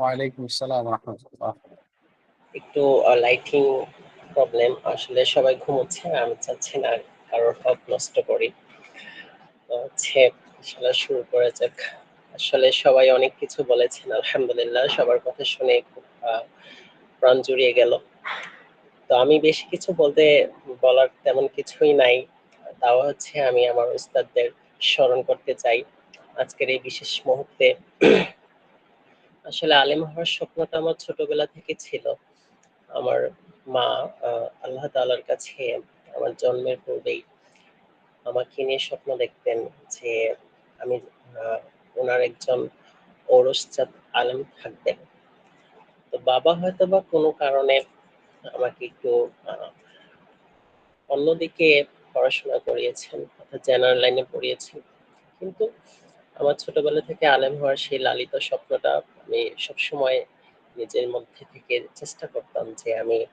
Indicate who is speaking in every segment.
Speaker 1: ওয়ালাইকুম আসসালাম রহমতুল্লাহ।
Speaker 2: একটু লাইটিং প্রবলেম আসলে সবাই ঘুমোচ্ছে, আমি চাচ্ছি না কারোর হক নষ্ট করি। হচ্ছে, আসলে শুরু করা যাক। আসলে সবাই অনেক কিছু বলেছেন, আলহামদুলিল্লাহ, সবার কথা শুনে খুব প্রাণ জুড়িয়ে গেল। তো আমি বেশি কিছু বলতে বলার তেমন কিছুই নাই। তাও হচ্ছে আমি আমার উস্তাদদের স্মরণ করতে চাই। আজকের এই বিশেষ মুহূর্তে আসলে আলেম হওয়ার স্বপ্নটা আমার ছোটবেলা থেকে ছিল। আমার মা আল্লাহ তাআলার কাছে আমার জন্মের পূর্বেই আমাকে নিয়ে স্বপ্ন দেখতেন যে আমি ওনার একজন ঔরসজাত আলেম থাকবেন। তো বাবা হয়তো বা কোনো কারণে আমাকে একটু অন্যদিকে পড়াশোনা করিয়েছেন, অর্থাৎ জেনারেল লাইনে পড়িয়েছেন। কিন্তু আমার ছোটবেলা থেকে আলেম হওয়ার সেই লালিত স্বপ্নটা আমি সবসময় নিজের মধ্যে থেকে চেষ্টা করতাম যে আমি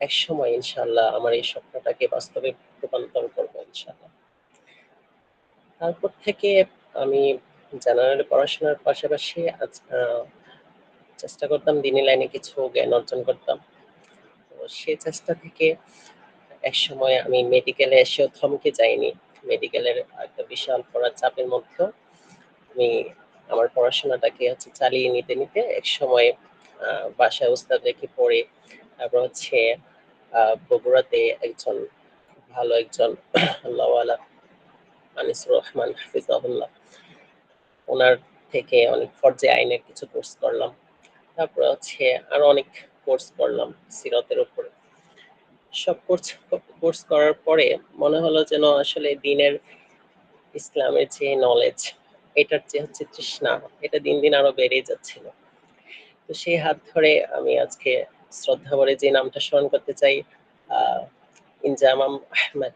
Speaker 2: এক সময় ইনশাআল্লাহ আমার এই স্বপ্নটাকে বাস্তবে রূপান্তর করব ইনশাআল্লাহ। তারপর থেকে আমি জেনারেল পড়াশোনার পাশাপাশি আজ- চেষ্টা করতাম দিনী লাইনে কিছু জ্ঞান অর্জন করতাম। তো সে চেষ্টা থেকে এক সময় আমি মেডিকেলে এসেও থমকে যাইনি। মেডিকেলের একটা বিশাল পড়ার চাপের মধ্যেও আমি আমার পড়াশোনাটাকে হচ্ছে চালিয়ে নিতে নিতে এক সময় বাসায় উস্তাদ রেখে পড়ে। তারপর হচ্ছে বগুড়াতে একজন, ভালো একজন আল্লাহওয়ালা আনিসুর রহমান হাফিজাহুল্লাহ, ওনার থেকে অনেক ফরজে আইনের কিছু কোর্স করলাম। তারপর হচ্ছে আরও অনেক কোর্স করলাম সিরতের উপরে। সব কোর্স কোর্স করার পরে মনে হলো যেন আসলে দিনের ইসলামের যে নলেজ এটার যে হচ্ছে তৃষ্ণা এটা দিন দিন আরও বেড়ে যাচ্ছিল। তো সেই হাত ধরে আমি আজকে শ্রদ্ধা করে যে নামটা স্মরণ করতে চাই ইনজামাম আহমেদ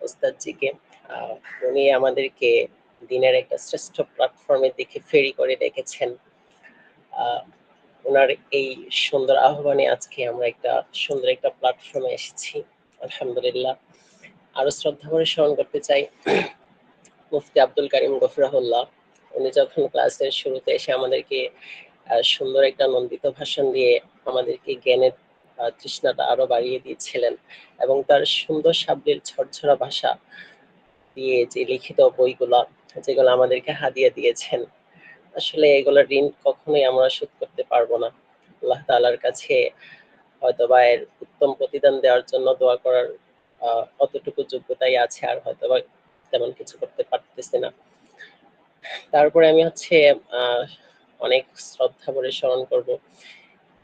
Speaker 2: ওস্তাদজিকে। উনি আমাদেরকে দিনের একটা শ্রেষ্ঠ প্ল্যাটফর্মের দিকে ফেরি করে রেখেছেন। আহ, ওনার এই সুন্দর আহ্বানে আজকে আমরা একটা সুন্দর একটা প্ল্যাটফর্মে এসেছি আলহামদুলিল্লাহ। আরও শ্রদ্ধা করে স্মরণ করতে চাই মুফতি আব্দুল কারিম গফরাহুল্লাহ, উনি যখন ক্লাসের শুরুতে এসে আমাদেরকে সুন্দর একটা নন্দিত ভাষণ দিয়ে আমাদেরকে জ্ঞানের তৃষ্ণাটা আরও বাড়িয়ে দিয়েছিলেন এবং তার সুন্দর সাবলীল ঝরঝরা ভাষা দিয়ে যে লিখিত বইগুলা, যেগুলো আমাদেরকে হাদিয়া দিয়েছেন, আসলে এগুলোর ঋণ কখনোই আমরা শোধ করতে পারব না। আল্লাহ তালার কাছে হয়তো বা এর উত্তম প্রতিদান দেওয়ার জন্য দোয়া করার অতটুকু যোগ্যতাই আছে আর হয়তো বা তেমন কিছু করতে পারতেছে না। তারপরে আমি হচ্ছে অনেক শ্রদ্ধা করে স্মরণ করব।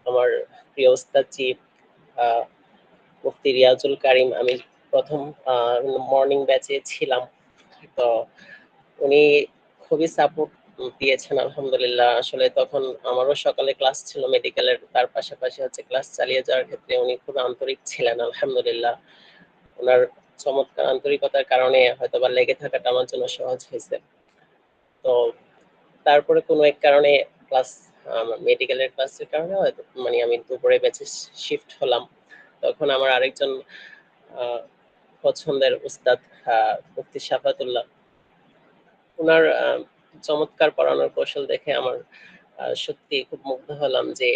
Speaker 2: আমার প্রিয় ওস্তাদজি মুফতি রিয়াজুল কারিম, আমি প্রথম মর্নিং ব্যাচে ছিলাম। তো উনি খুবই সাপোর্ট দিয়েছেন, আলহামদুলিল্লাহ। আসলে তখন আমারও সকালে ক্লাস ছিল মেডিকেলের তার পাশাপাশি হচ্ছে ক্লাস চালিয়ে যাওয়ার ক্ষেত্রে উনি খুব আন্তরিক ছিলেন, আলহামদুলিল্লাহ। ওনার চমৎকার আন্তরিকতার কারণে হয়তো বা লেগে থাকাটা আমার জন্য সহজ হয়েছে। তো তারপরে কোনো এক কারণে ক্লাস মেডিকেলের ক্লাসের কারণে হয়তো মানে আমি দুপুরে ব্যাচে শিফট হলাম। তখন আমার আরেকজন পছন্দের উস্তাদ আহ, মুফতি শাফাতুল্লাহ ওনার চমৎকার পড়ানোর কৌশল দেখে আমার সত্যি খুব মুগ্ধ হলাম যে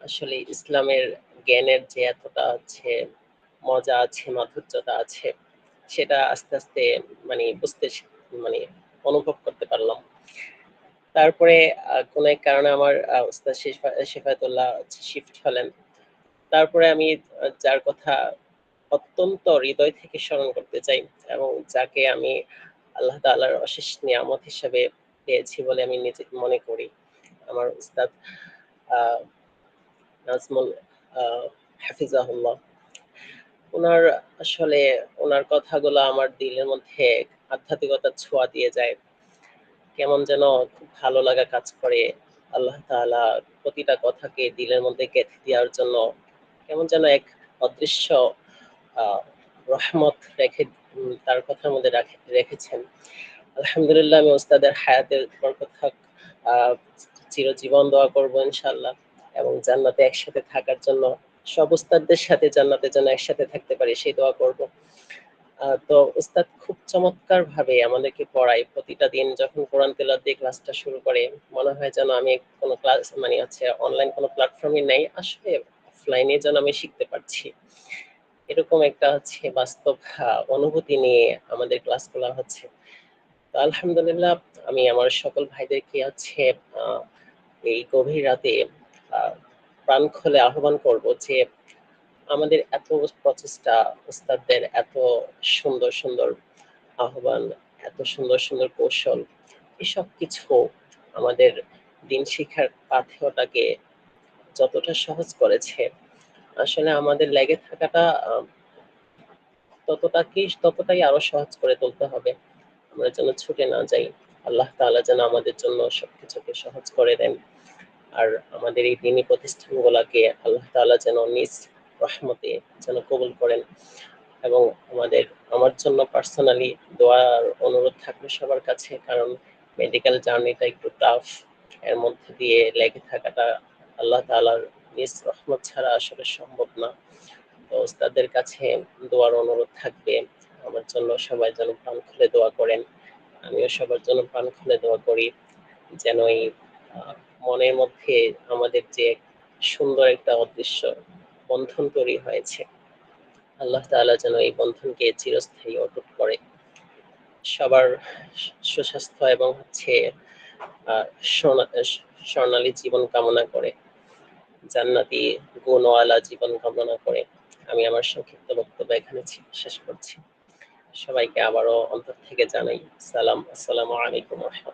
Speaker 2: আসলে ইসলামের জ্ঞানের যে এতটা আছে মজা আছে, মাধুর্যতা আছে, সেটা আস্তে আস্তে মানে বুঝতে মানে অনুভব করতে পারলাম। তারপরে কোনো এক কারণে আমার উস্তাদ শেফা- শেফায়েতুল্লাহ শিফট হলেন। তারপরে আমি যার কথা অত্যন্ত হৃদয় থেকে স্মরণ করতে চাই এবং যাকে আমি আল্লাহ তাআলার অশেষ নিয়ামত হিসাবে পেয়েছি বলে আমি নিজে মনে করি। আমার উস্তাদ নাজমুল হাফিজাহুল্লাহ। ওনার আসলে ওনার কথাগুলো আমার দিলের মধ্যে আধ্যাত্মিকতার ছোঁয়া দিয়ে যায়। কেমন যেন খুব ভালো লাগা কাজ করে আল্লাহ তাআলা প্রতিটা কথাকে দিলের মধ্যে গেঁথে দেওয়ার জন্য। কেমন যেন এক অদৃশ্য রহমত রেখে তার কথার মধ্যে রাখে- রেখেছেন। আলহামদুলিল্লাহ আমি ওস্তাদের হায়াতের আহ, চিরজীবন দোয়া করব ইনশাল্লাহ এবং জান্নাতে একসাথে থাকার জন্য সব উস্তাদদের সাথে জান্নাতে যেন একসাথে থাকতে পারি, সেই দোয়া করব। তো উস্তাদ খুব চমৎকার ভাবে আমাদেরকে পড়ায় প্রতিটা দিন যখন কোরআন তেলাওয়াত দিয়ে ক্লাসটা শুরু করে, মনে হয় যেন আমি কোনো ক্লাস মানে হচ্ছে অনলাইন কোনো প্ল্যাটফর্মে নেই, আসলে অফলাইনে যেন আমি শিখতে পারছি। এরকম একটা হচ্ছে বাস্তব অনুভূতি নিয়ে আমাদের ক্লাস ক্লাসগুলো হচ্ছে। তো আলহামদুলিল্লাহ, আমি আমার সকল ভাইদেরকে হচ্ছে এই গভীর রাতে প্রাণ খুলে আহ্বান করব যে আমাদের এত প্রচেষ্টা উস্তাদদের এত সুন্দর সুন্দর আহ্বান এত সুন্দর সুন্দর কৌশল এসব কিছু আমাদের দিন শিক্ষার পাথেয়টাকে যতটা সহজ করেছে। আসলে আমাদের লেগে থাকাটা আহ, ততটা কি ততটাই আরও সহজ করে তুলতে হবে। আমরা যেন ছুটে না যাই। আল্লাহ তাআলা যেন আমাদের জন্য সবকিছুকে সহজ করে দেন। আর আমাদের এই দিনী প্রতিষ্ঠানগুলোকে আল্লাহ তাআলা যেন নিজ রহমতে যেন কবুল করেন এবং আমাদের, আমার জন্য পার্সোনালি দোয়ার অনুরোধ থাকবে সবার কাছে, কারণ মেডিকেল জার্নিটা একটু টাফ এর মধ্যে দিয়ে লেগে থাকাটা আল্লাহ তাআলার নিজ রহমত ছাড়া আসলে সম্ভব না। তো ওস্তাদের কাছে দোয়ার অনুরোধ থাকবে, আমার জন্য সবাই যেন প্রাণ খুলে দোয়া করেন। আমিও সবার জন্য প্রাণ খুলে দোয়া করি, যেন এই মনের মধ্যে আমাদের যে সুন্দর একটা অদৃশ্য বন্ধন তৈরি হয়েছে। আল্লাহ তাআলা যেন এই বন্ধনকে চিরস্থায়ী অটুট করে। সবার সুস্বাস্থ্য এবং হচ্ছে স্বর্ণালী জীবন কামনা করে, জান্নাতি গুণওয়ালা জীবন কামনা করে আমি আমার সংক্ষিপ্ত বক্তব্য এখানে শেষ করছি। সবাইকে আবারও অন্তর থেকে জানাই সালাম। আসসালামু আলাইকুম রহমতুল্লাহ।